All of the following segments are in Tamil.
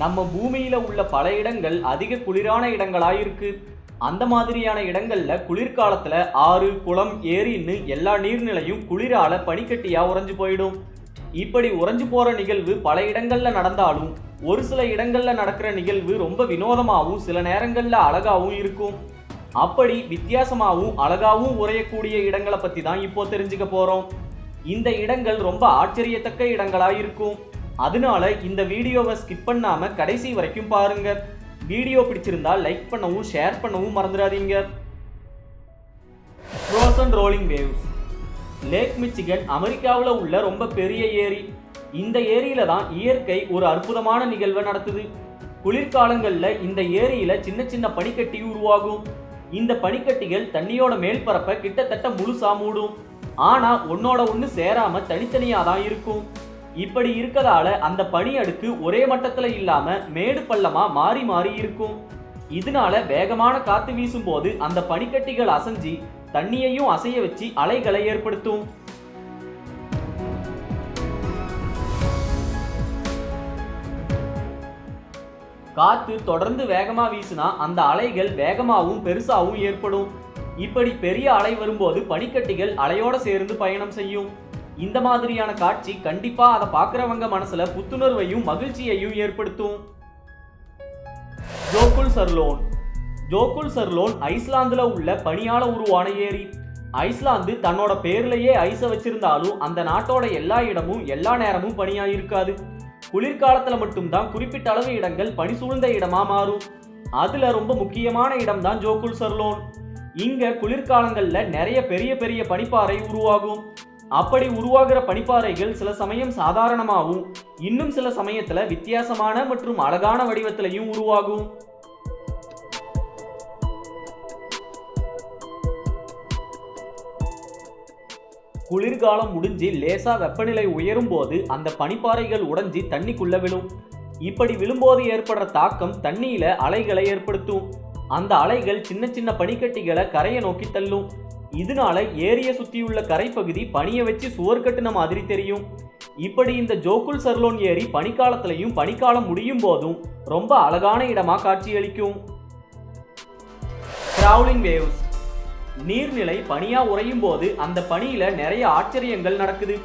நம்ம பூமியில உள்ள பல இடங்கள் அதிக குளிரான இடங்களாயிருக்கு. அந்த மாதிரியான இடங்கள்ல குளிர்காலத்துல ஆறு குளம் ஏரின்னு எல்லா நீர்நிலையும் குளிரால பனிக்கட்டியா உறைஞ்சு போயிடும். இப்படி உறைஞ்சு போற நிகழ்வு பல இடங்கள்ல நடந்தாலும் ஒரு சில இடங்கள்ல நடக்கிற நிகழ்வு ரொம்ப வினோதமாகவும் சில நேரங்கள்ல அழகாகவும் இருக்கும். அப்படி வித்தியாசமாகவும் அழகாகவும் உறையக்கூடிய இடங்களை பத்தி தான் இப்போ தெரிஞ்சுக்க போறோம். இந்த இடங்கள் ரொம்ப ஆச்சரியத்தக்க இடங்களாக இருக்கும் அதனால இந்த வீடியோவை ஸ்கிப் பண்ணாமல் கடைசி வரைக்கும் பாருங்க. வீடியோ பிடிச்சிருந்தா லைக் பண்ணவும் ஷேர் பண்ணவும் மறந்துடாதீங்க. Frozen rolling waves lake Michigan அமெரிக்காவில் உள்ள ரொம்ப பெரிய ஏரி. இந்த ஏரியில தான் இயற்கை ஒரு அற்புதமான நிகழ்வை நடத்துது. குளிர்காலங்களில் இந்த ஏரியில சின்ன சின்ன பனிக்கட்டி உருவாகும். இந்த பனிக்கட்டிகள் தண்ணியோட மேல் கிட்டத்தட்ட முழுசா மூடும். ஆனா ஒன்னோட ஒன்று சேராம தனித்தனியாக தான் இருக்கும். இப்படி இருக்கதால அந்த பனி அடுக்கு ஒரே மட்டத்தில் இல்லாம மேடு பள்ளமா மாறி மாறி இருக்கும். இதனால வேகமான காத்து வீசும்போது அந்த பனிக்கட்டிகள் அசைஞ்சி தண்ணியையும் அசைய வச்சு அலைகளை ஏற்படுத்தும். காத்து தொடர்ந்து வேகமா வீசினா அந்த அலைகள் வேகமாகவும் பெருசாகவும் ஏற்படும். இப்படி பெரிய அலை வரும்போது பனிக்கட்டிகள் அலையோட சேர்ந்து பயணம் செய்யும். இந்த மாதிரியான காட்சி கண்டிப்பா அதை பார்க்குறவங்க மனசுல புத்துணர்வையும் மகிழ்ச்சியையும் ஏற்படுத்தும். ஜோகுல் சர்லோன். ஜோகுல் சர்லோன் ஐஸ்லாந்துல உள்ள பனியால உருவான ஏரி. ஐஸ்லாந்து தன்னோட பேர்லயே ஐஸை வச்சிருந்தாலும் அந்த நாட்டோட எல்லா இடமும் எல்லா நேரமும் பனியாக இருக்காது குளிர்காலத்துல மட்டும்தான் குறிப்பிட்ட அளவு இடங்கள் பனி சூழ்ந்த இடமா மாறும். அதுல ரொம்ப முக்கியமான இடம் தான் ஜோகுல் சர்லோன். இங்க குளிர்காலங்கள்ல நிறைய பெரிய பெரிய பனிப்பாறை உருவாகும். அப்படி உருவாகிற பனிப்பாறைகள் சில சமயம் சாதாரணமாகவும் இன்னும் சில சமயத்துல வித்தியாசமான மற்றும் அழகான வடிவத்திலையும் உருவாகும். குளிர்காலம் முடிஞ்சு லேசா வெப்பநிலை உயரும் போது அந்த பனிப்பாறைகள் உடைஞ்சி தண்ணிக்குள்ள விழும். இப்படி விழும்போது ஏற்படுற தாக்கம் தண்ணியில அலைகளை ஏற்படுத்தும். அந்த அலைகள் சின்ன சின்ன பனிக்கட்டிகளை கரையை நோக்கி தள்ளும். இதனால ஏரியை சுற்றியுள்ள கரைப்பகுதி பனியை வச்சு சுவர் கட்டின மாதிரி தெரியும். இப்படி இந்த ஜோகுல் சர்லோன் ஏரி பனிக்காலத்திலையும் பனிக்காலம் முடியும் போதும் ரொம்ப அழகான இடமா காட்சியளிக்கும். கிராவ்லிங் வேவ்ஸ் நீர்நிலை பனியா உறையும் போது அந்த பனியில நிறைய ஆச்சரியங்கள் நடக்குது.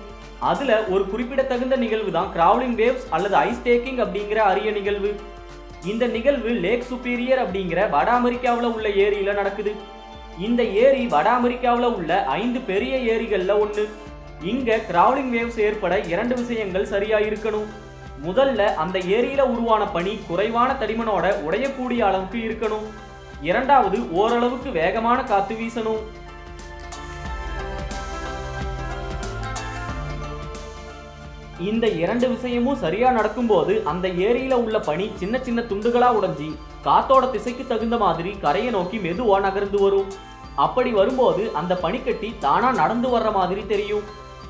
அதுல ஒரு குறிப்பிடத்தகுந்த நிகழ்வு தான் கிராவலிங் வேவ்ஸ் அல்லது ஐஸ் டேக்கிங் அப்படிங்கிற அரிய நிகழ்வு. இந்த நிகழ்வு லேக் சுப்பீரியர் அப்படிங்கிற வட அமெரிக்காவில் உள்ள ஏரியில நடக்குது. இந்த ஏரி வட அமெரிக்காவில் உள்ள ஐந்து பெரிய ஏரிகளில் ஒன்று இங்க கிராவலிங் வேவ்ஸ் ஏற்பட இரண்டு விஷயங்கள் சரியா இருக்கணும் முதல்ல அந்த ஏரியில உருவான பனி குறைவான தடிமனோட உடையக்கூடிய அளவுக்கு இருக்கணும். இரண்டாவது ஓரளவுக்கு வேகமான காத்து வீசணும். இந்த இரண்டு விஷயமும் சரியா நடக்கும்போது அந்த ஏரியில உள்ள பனி சின்ன சின்ன துண்டுகளா உடைஞ்சி காத்தோட திசைக்கு தகுந்த மாதிரி கரையை நோக்கி மெதுவா நகர்ந்து வரும். அப்படி வரும்போது அந்த பனிக்கட்டி தானா நடந்து வர்ற மாதிரி தெரியும்.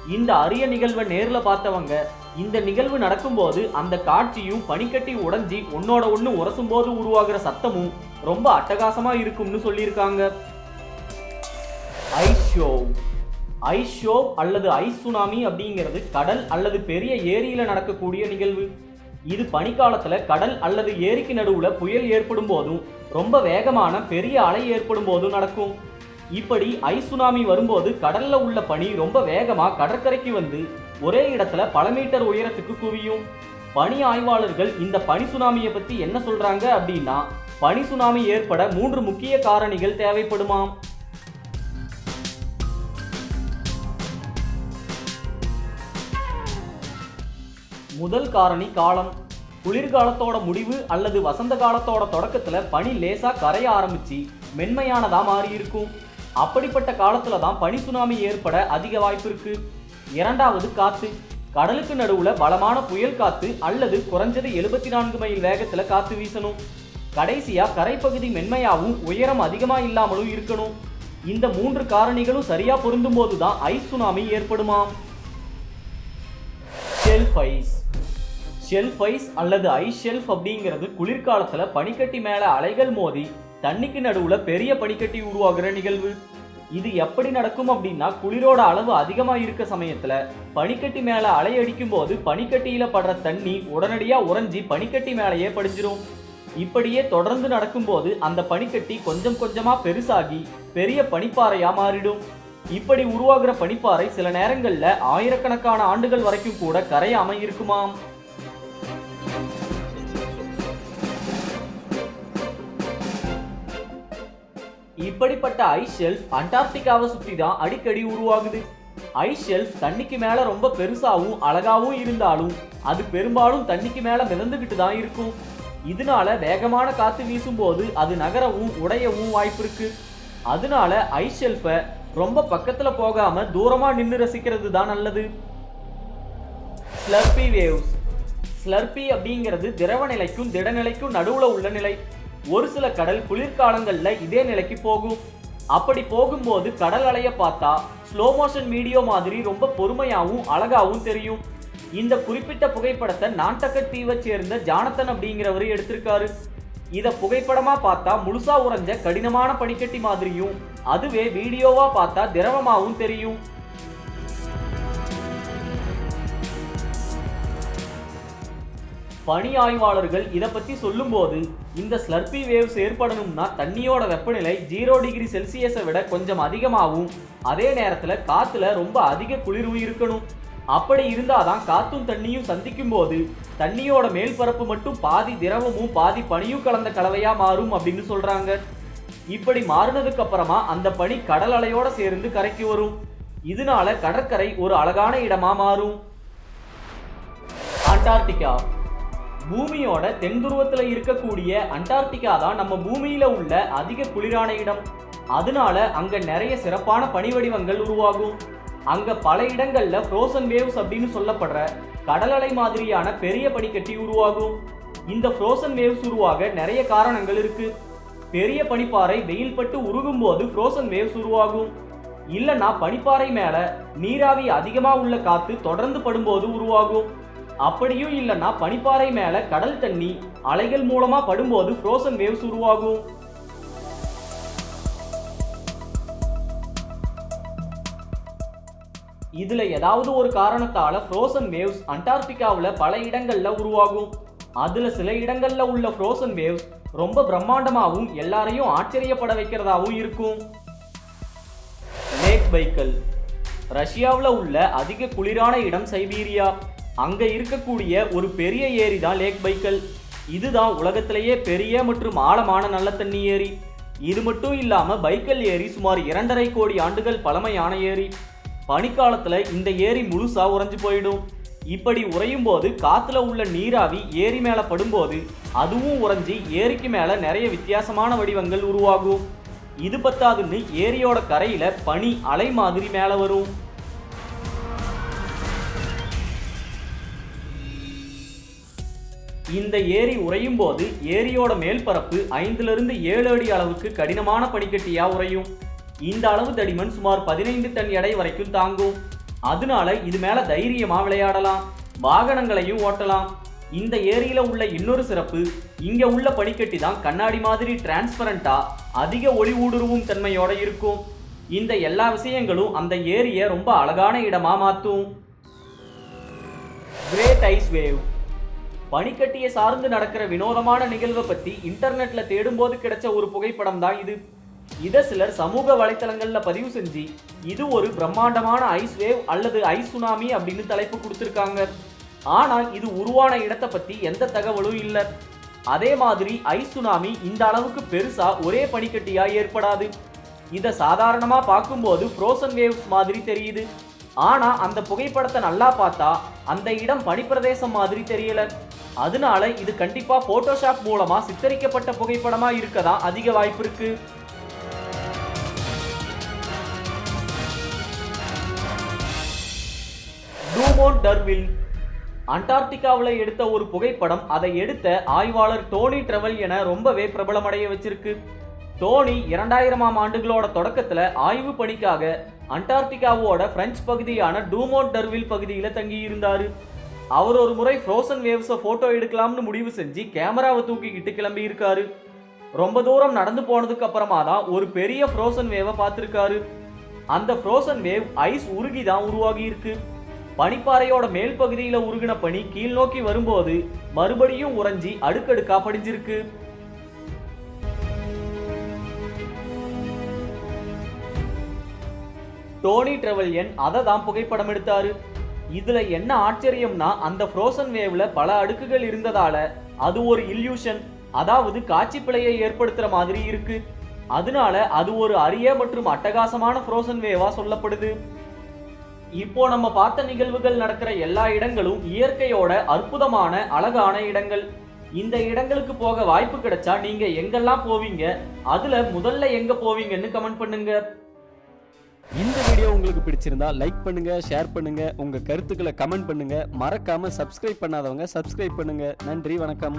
இந்த அரிய நிகழ்வை நேர்ல பார்த்தவங்க இந்த நிகழ்வு நடக்கும்போது அந்த காட்சியும் பனிக்கட்டி உடைஞ்சி ஒன்னோட ஒன்று உரசும் போது உருவாகிற சத்தமும் ரொம்ப அட்டகாசமா இருக்கும்னு சொல்லியிருக்காங்க. Ice shove. Ice shove shove அல்லது ஐஸ் சுனாமி அப்படிங்கிறது கடல் அல்லது பெரிய ஏரியில நடக்கக்கூடிய நிகழ்வு. இது பனிக்காலத்துல கடல் அல்லது ஏரிக்கு நடுவுல புயல் ஏற்படும் போதும் ரொம்ப வேகமான பெரிய அலை ஏற்படும் போதும் நடக்கும். இப்படி ஐசுனாமி சுனாமி வரும்போது கடல்ல உள்ள பனி ரொம்ப வேகமா கடற்கரைக்கு வந்து ஒரே இடத்துல பல மீட்டர் உயரத்துக்கு குவியும். பனி ஆய்வாளர்கள் இந்த பனி சுனாமியை பத்தி என்ன சொல்றாங்க அப்படின்னா பனி சுனாமி ஏற்பட மூன்று முக்கிய காரணிகள் தேவைப்படுமாம். முதல் காரணி காலம். குளிர்காலத்தோட முடிவு அல்லது வசந்த காலத்தோட தொடக்கத்துல பனி லேசா கரைய ஆரம்பிச்சு மென்மையானதா மாறி இருக்கும் அப்படிப்பட்ட காலத்துல தான் பனி சுனாமி ஏற்பட அதிக வாய்ப்பு இருக்கு. இரண்டாவது காத்து. கடலுக்கு நடுவுல பலமான புயல் காத்து அல்லது குறைஞ்சது எழுபத்தி நான்கு மைல் வேகத்துல காத்து வீசணும். கடைசியா கரைப்பகுதி மென்மையாகவும் உயரம் அதிகமா இல்லாமலும் இருக்கணும். இந்த மூன்று காரணிகளும் சரியா பொருந்தும் போதுதான் ஐஸ் சுனாமி ஏற்படுமாம் ஷெல்ஃப் ஐஸ் ஷெல்ஃப் ஐஸ் அல்லது ஐஸ் ஷெல்ஃப் அப்படிங்கிறது குளிர்காலத்தில் பனிக்கட்டி மேல அலைகள் மோதி தண்ணிக்கு நடுவுல பெரிய பனிக்கட்டி உருவாகிற நிகழ்வு. இது எப்படி நடக்கும் அப்படின்னா குளிரோட அளவு அதிகமா இருக்க சமயத்துல பனிக்கட்டி மேல அலை அடிக்கும் போது பனிக்கட்டியில படுற தண்ணி உடனடியா உறைஞ்சி பனிக்கட்டி மேலேயே படிஞ்சிரும். இப்படியே தொடர்ந்து நடக்கும்போது அந்த பனிக்கட்டி கொஞ்சம் கொஞ்சமா பெருசாகி பெரிய பனிப்பாறையா மாறிடும். இப்படி உருவாகிற பனிப்பாறை சில நேரங்களில் ஆயிரக்கணக்கான ஆண்டுகள் வரைக்கும் கூட கரையாம இருக்குமாம் இப்படிப்பட்ட ஐஸ் ஷெல்ஃப் அண்டார்டிகாவை சுற்றி தான் அடிக்கடி உருவாகுது. ஐஸ் ஷெல்ஃப் தண்ணிக்கு மேலே ரொம்ப பெருசாகவும் அழகாகவும் இருந்தாலும் அது பெரும்பாலும் தண்ணிக்கு மேலே மிதந்துக்கிட்டு தான் இருக்கும். இதனால வேகமான காற்று வீசும்போது அது நகரவும் உடையவும் வாய்ப்பு இருக்கு. அதனால ஐஸ் ஷெல்ஃபை ரொம்ப பக்கத்துல போகாம தூரமா நின்று ரசிக்கிறது தான் நல்லது. ஸ்லர்பி வேவ்ஸ் ஸ்லர்பி அப்படிங்கிறது திரவ நிலைக்கும் திடநிலைக்கும் நடுவுல உள்ள நிலை. ஒரு சில கடல் குளிர்காலங்களில் இதே நிலைக்கு போகும். அப்படி போகும்போது கடல் அலைய பார்த்தா ஸ்லோ மோஷன் வீடியோ மாதிரி ரொம்ப பொறுமையாகவும் அழகாகவும் தெரியும். இந்த குறிப்பிட்ட புகைப்படத்தை நான்டக்கட் தீவை சேர்ந்த ஜானத்தன் அப்படிங்கிறவர் எடுத்திருக்காரு. இதை புகைப்படமாக பார்த்தா முழுசாக உறைஞ்ச கடினமான பனிக்கட்டி மாதிரியும் அதுவே வீடியோவாக பார்த்தா திரவமாகவும் தெரியும். பனி ஆய்வாளர்கள் இதை பற்றி சொல்லும்போது இந்த ஸ்லர்பி வேவ்ஸ் ஏற்படணும்னா தண்ணியோட வெப்பநிலை ஜீரோ டிகிரி செல்சியஸை விட கொஞ்சம் அதிகமாகவும் அதே நேரத்தில் காற்றுல ரொம்ப அதிக குளிர்வு இருக்கணும். அப்படி இருந்தாதான் காத்தும் தண்ணியும் சந்திக்கும் போது தண்ணியோட மேல்பரப்பு மட்டும் பாதி திரவமும் பாதி பனியும் கலந்த கலவையா மாறும் அப்படின்னு சொல்றாங்க. இப்படி மாறினதுக்கு அப்புறமா அந்த பனி கடல் அலையோட சேர்ந்து கரைக்கு வரும். இதனால கடற்கரை ஒரு அழகான இடமா மாறும். அண்டார்டிகா. பூமியோட தென் துருவத்துல இருக்கக்கூடிய அண்டார்டிகா தான் நம்ம பூமியில உள்ள அதிக குளிரான இடம். அதனால அங்க நிறைய சிறப்பான பனி வடிவங்கள் உருவாகும். அங்க பல இடங்கள்ல ஃப்ரோசன் வேவ்ஸ் அப்படின்னு சொல்லப்படுற கடல் அலை மாதிரியான பெரிய பனிக்கட்டி உருவாகும். இந்த ஃப்ரோசன் வேவ்ஸ் உருவாக நிறைய காரணங்கள் இருக்கு. பெரிய பனிப்பாறை வெயில் பட்டு உருகும் போது ஃப்ரோசன் வேவ்ஸ் உருவாகும். இல்லைன்னா பனிப்பாறை மேல நீராவி அதிகமா உள்ள காத்து தொடர்ந்து படும்போது உருவாகும். அப்படியும் இல்லைன்னா பனிப்பாறை மேல கடல் தண்ணி அலைகள் மூலமா படும்போது ஃப்ரோசன் வேவ்ஸ் உருவாகும். இதுல ஏதாவது ஒரு காரணத்தால ஃப்ரோசன் வேவ்ஸ் அண்டார்டிகாவில் பல இடங்கள்ல உருவாகும். அதுல சில இடங்கள்ல உள்ள ஃப்ரோசன் வேவ்ஸ் ரொம்ப பிரம்மாண்டமாகவும் எல்லாரையும் ஆச்சரியப்பட வைக்கிறதாகவும் இருக்கும். லேக் பைக்கல் ரஷ்யாவில் உள்ள அதிக குளிரான இடம் சைபீரியா. அங்க இருக்கக்கூடிய ஒரு பெரிய ஏரி தான் லேக் பைக்கல் இதுதான் உலகத்திலேயே பெரிய மற்றும் ஆழமான நல்ல தண்ணி ஏரி. இது மட்டும் இல்லாம பைக்கல் ஏரி சுமார் இரண்டரை கோடி ஆண்டுகள் பழமையான ஏரி. பனிக்காலத்தில் இந்த ஏரி முழுசாக உறைஞ்சு போயிடும். இப்படி உறையும் போது காற்றுல உள்ள நீராவி ஏரி மேலே படும்போது அதுவும் உறைஞ்சி ஏரிக்கு மேலே நிறைய வித்தியாசமான வடிவங்கள் உருவாகும். இது பத்தாதுன்னு ஏரியோட கரையில் பனி அலை மாதிரி மேலே வரும். இந்த ஏரி உறையும் போது ஏரியோட மேல்பரப்பு ஐந்துலேருந்து ஏழு அடி அளவுக்கு கடினமான பனிக்கட்டியாக உறையும். இந்த அளவு தடிமன் சுமார் பதினைந்து டன் எடை வரைக்கும் தாங்கும். அதனால இது மேல தைரியமா விளையாடலாம். வாகனங்களையும் ஓட்டலாம். இந்த ஏரியில உள்ள இன்னொரு சிறப்பு இங்க உள்ள பனிக்கட்டி தான் கண்ணாடி மாதிரி டிரான்ஸ்பரண்டா அதிக ஒளி ஊடுருவும் தன்மையோட இருக்கும். இந்த எல்லா விஷயங்களும் அந்த ஏரியை ரொம்ப அழகான இடமா மாத்தும். கிரேட் ஐஸ் வேவ் பனிக்கட்டியை சார்ந்து நடக்கிற வினோதமான நிகழ்வை பத்தி இன்டர்நெட்ல தேடும்போது கிடைச்ச ஒரு புகைப்படம் தான் இது. இதை சிலர் சமூக வலைத்தளங்களில் பதிவு செஞ்சு இது ஒரு பிரம்மாண்டமான ஐஸ் வேவ் அல்லது ஐஸ் சுனாமி அப்படின்னு தலைப்பு கொடுத்துருக்காங்க. ஆனால் இது உருவான இடத்தை பற்றி எந்த தகவலும் இல்லை. அதே மாதிரி ஐஸ் சுனாமி இந்த அளவுக்கு பெருசா ஒரே பனிக்கட்டியா ஏற்படாது. இதை சாதாரணமா பார்க்கும்போது ஃப்ரோசன் வேவ்ஸ் மாதிரி தெரியுது. ஆனா அந்த புகைப்படத்தை நல்லா பார்த்தா அந்த இடம் பனிப்பிரதேசம் மாதிரி தெரியல. அதனால இது கண்டிப்பா போட்டோஷாப் மூலமா சித்தரிக்கப்பட்ட புகைப்படமா இருக்கதான் அதிக வாய்ப்பு இருக்கு. டூமோன் டர்வில் அண்டார்டிகாவில் எடுத்த ஒரு புகைப்படம். அதை எடுத்த ஆய்வாளர் டோனி ட்ரெவல் என ரொம்பவே பிரபலமடைய வச்சிருக்கு. டோனி இரண்டாயிரமாம் ஆண்டுகளோட தொடக்கத்தில் ஆய்வு பணிக்காக அண்டார்டிகாவோட பிரெஞ்சு பகுதியான டூமோட் டர்வில் பகுதியில் தங்கி அவர் ஒரு முறை ஃப்ரோசன் வேவ்ஸை ஃபோட்டோ எடுக்கலாம்னு முடிவு செஞ்சு கேமராவை தூக்கிக்கிட்டு கிளம்பி இருக்காரு ரொம்ப தூரம் நடந்து போனதுக்கு அப்புறமா தான் ஒரு பெரிய ஃப்ரோசன் வேவை பார்த்துருக்காரு. அந்த ஃப்ரோசன் வேவ் ஐஸ் உருகி தான் உருவாகி இருக்குது பனிப்பாறையோட மேல் பகுதியில உருகின பனி கீழ் நோக்கி வரும்போது மறுபடியும் உறைஞ்சி அடுக்கடுக்கா படிஞ்சிருக்கு. டோனி ட்ரெவல்யன் அதை தான் புகைப்படம் எடுத்தாரு. இதுல என்ன ஆச்சரியம்னா அந்த ஃப்ரோசன் வேவ்ல பல அடுக்குகள் இருந்ததால அது ஒரு இல்யூஷன் அதாவது காட்சி பிழையை ஏற்படுத்துற மாதிரி இருக்கு. அதனால அது ஒரு அரிய மற்றும் அட்டகாசமான ஃப்ரோசன் வேவா சொல்லப்படுது. இப்போ நம்ம பார்த்த நிகழ்வுகள் நடக்கிற எல்லா இடங்களும் இயற்கையோட அற்புதமான அழகான இடங்கள். இந்த இடங்களுக்கு போக வாய்ப்பு கிடைச்சா நீங்க எங்கெல்லாம் போவீங்க? அதுல முதல்ல எங்க போவீங்கன்னு கமெண்ட் பண்ணுங்க. இந்த வீடியோ உங்களுக்கு பிடிச்சிருந்தா லைக் பண்ணுங்க ஷேர் பண்ணுங்க உங்க கருத்துக்களை கமெண்ட் பண்ணுங்க. மறக்காம சப்ஸ்கிரைப் பண்ணாதவங்க சப்ஸ்கிரைப் பண்ணுங்க. நன்றி வணக்கம்.